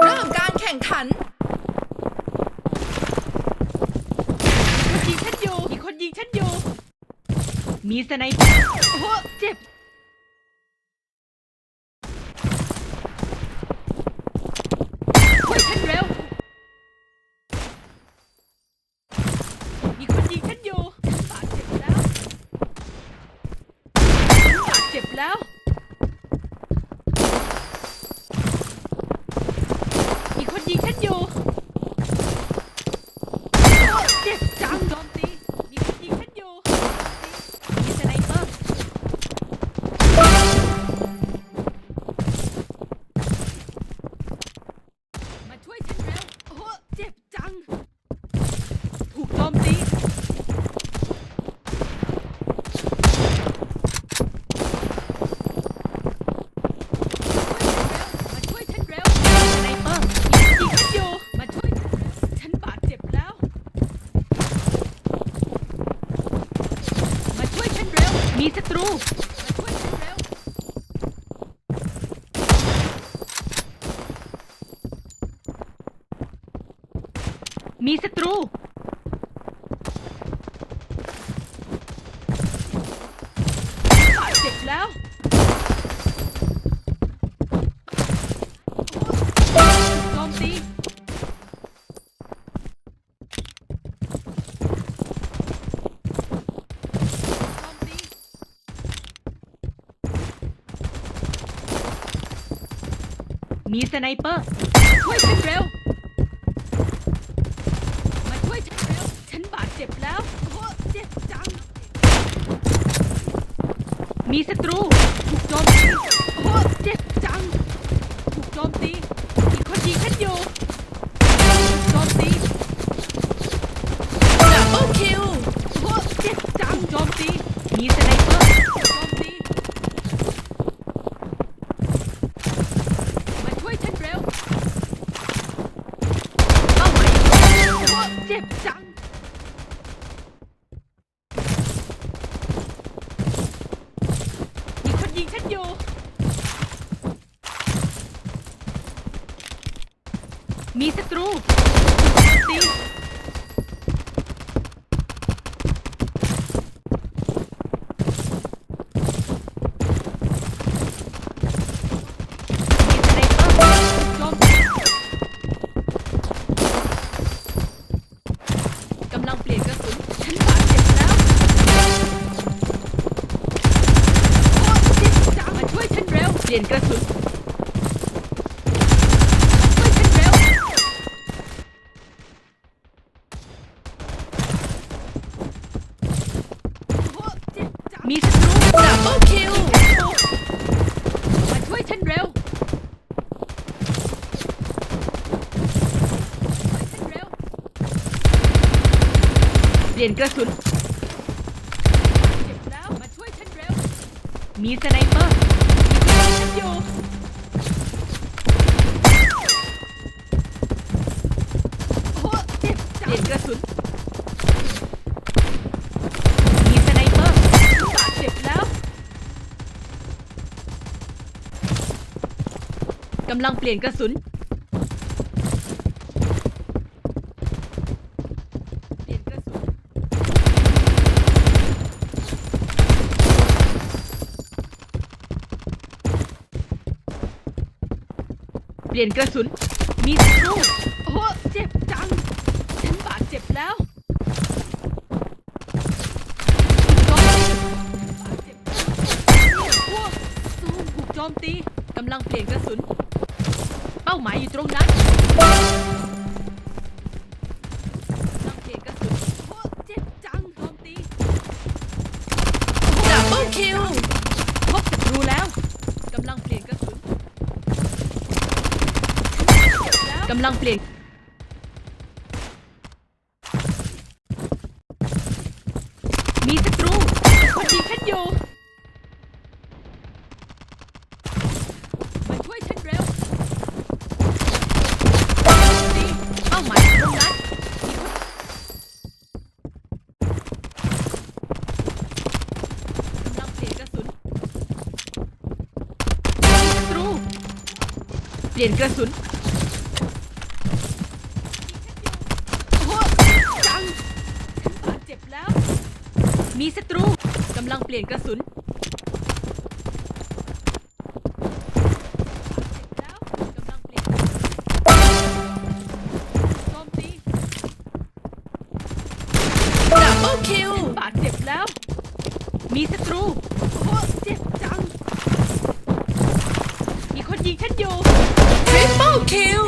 เริ่มการแข่งขัน คนยิงฉันอยู่ มีคนยิงฉันอยู่ มีสไนเปอร์โอ้โหเจ็บ ช่วยฉันเร็ว มีคนยิงฉันอยู่ฉันบาดเจ็บแล้วฉันบาดเจ็บแล้ว มีศัตรู บาดเจ็บแล้ว โจมตี โจมตี มีสไนเปอร์ ช่วยฉันเร็ว มาช่วยฉันเร็ว ฉันบาดเจ็บแล้ว โอ้เจ็บจัง มีศั อยู่ มีศัตรูถูกโจมตี ลี่ยนกระสุนมาช่วยฉันเร็วโอ้เจ็บจังมีศัตรูดับเบิลคิวมาช่วยฉันเร็วเปลี่ยนกระสุน มีสไนเปอร์ ฉันอยู่ โอ้เจ็บจังเปลี่ยนกระสุน มีสไนเปอร์บาดเจ็บแล้วกำลังเปลี่ยนกระสุน เปลี่ยนกระสุน เปลี่ยนกระสุน มีศัตรูโอ้เจ็บจัง ฉันบาดเจ็บแล้วโจมตีบาดเจ็บแล้วโอ้สู้ถูกโจมตีกำลังเปลี่ยนกระสุน เป้าหมายอยู่ตรงนั้นกำลังเปลี่ยนกระสุนโอ้เจ็บจังโจมตีดับเบิลคิวพบศัตรูแล้วกำลังเปลี่ยนกระสุน กำลังเปลี่ยนมีศัตรูคนยิงฉันอยู่มาช่วยฉันเร็วดีเป้าหมายตรงนั้นกำลังเปลี่ยนกระสุนมีศัตรูเปลี่ยนกระสุนโอ้โหจัง ฉันบาดเจ็บแล้ว มีศัตรูกำลังเปลี่ยนกระสุนบาดเจ็บแล้วกำลังเปลี่ยนกระสุนโจมตีดับเบิลคิวบาดเจ็บแล้ว มีศัตรูโอ้เจ็บจัง มีคนยิงฉันอยู่ทริปเปิลคิว